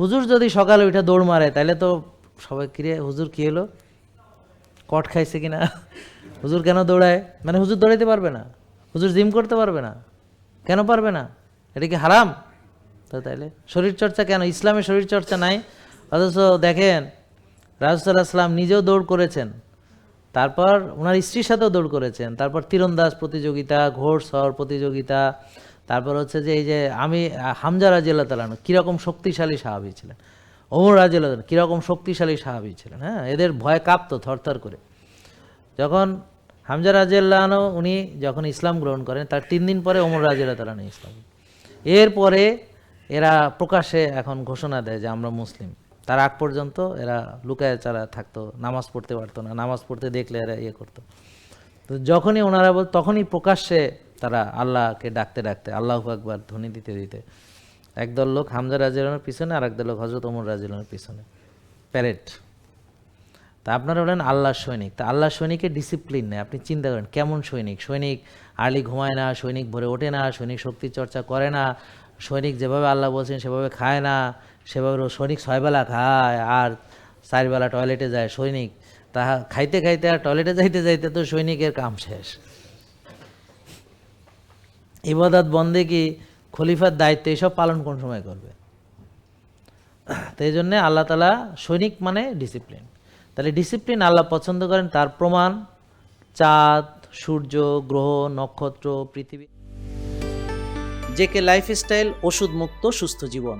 হুজুর যদি সকালে উঠে দৌড় মারে, তাহলে তো সবাই কিরে, হুজুর কি হলো? কট খাইছে কিনা? হুজুর কেন দৌড়ায়? মানে হুজুর দৌড়াইতে পারবে না। হুজুর জিম করতে পারবে না। কেন পারবে না? এটা কি হারাম? তো তাইলে শরীর চর্চা কেন? ইসলামে শরীর চর্চা নাই। অথচ দেখেন রাজুসাল্লাহ আসলাম নিজেও দৌড় করেছেন। তারপর ওনার স্ত্রীর সাথেও দৌড় করেছেন। তারপর তীরন্দাজ প্রতিযোগিতা ঘোড়সড় প্রতিযোগিতা তারপর হচ্ছে যে এই যে আমি হামজা রাজিয়াল্লাহ তালানো কীরকম শক্তিশালী সাহাবি ছিলেন? ওমর রাজিয়াল্লাহ কীরকম শক্তিশালী সাহাবি ছিলেন? হ্যাঁ এদের ভয় কাঁপতো থরথর করে। যখন হামজা রাজিয়াল্লাহনও উনি যখন ইসলাম গ্রহণ করেন, তার তিন দিন পরে ওমর রাজিয়াল্লাহ তালানো ইসলাম এরপরে এরা প্রকাশ্যে এখন ঘোষণা দেয় যে আমরা মুসলিম। তার আগ পর্যন্ত এরা লুকায় চারা থাকতো, নামাজ পড়তে পারতো না, নামাজ পড়তে দেখলে এরা ইয়ে করতো। তো যখনই ওনারা বল, তখনই প্রকাশ্যে তারা আল্লাহকে ডাকতে ডাকতে, আল্লাহ আকবার, ধ্বনি দিতে দিতে একদল লোক হামজা রাজিলানোর পিছনে আর একদল লোক হজরত ওমর রাজিলানোর পিছনে। প্যারেড। তা আপনারা হলেন আল্লাহর সৈনিক। তা আল্লাহ সৈনিকের ডিসিপ্লিন নেই। আপনি চিন্তা করেন, কেমন সৈনিক? সৈনিক আর্লি ঘুমায় না, সৈনিক ভরে ওঠে না, সৈনিক শক্তি চর্চা করে না, সৈনিক যেভাবে আল্লাহ বলছেন সেভাবে খায় না, সেভাবে সৈনিক ছয়বেলা খায় আর চারবেলা টয়লেটে যায় সৈনিক। তা খাইতে খাইতে আর টয়লেটে যাইতে যাইতে তো সৈনিকের কাম শেষ। ইবাদত বন্দে কি খলিফার দায়িত্ব, এসব পালন কোন সময় করবে? তো এই জন্যে আল্লাহ তালা সৈনিক মানে ডিসিপ্লিন তাহলে ডিসিপ্লিন আল্লাহ পছন্দ করেন, তার প্রমাণ চাঁদ, সূর্য, গ্রহ, নক্ষত্র, পৃথিবী। জেকে লাইফস্টাইল ওষুধ মুক্ত সুস্থ জীবন।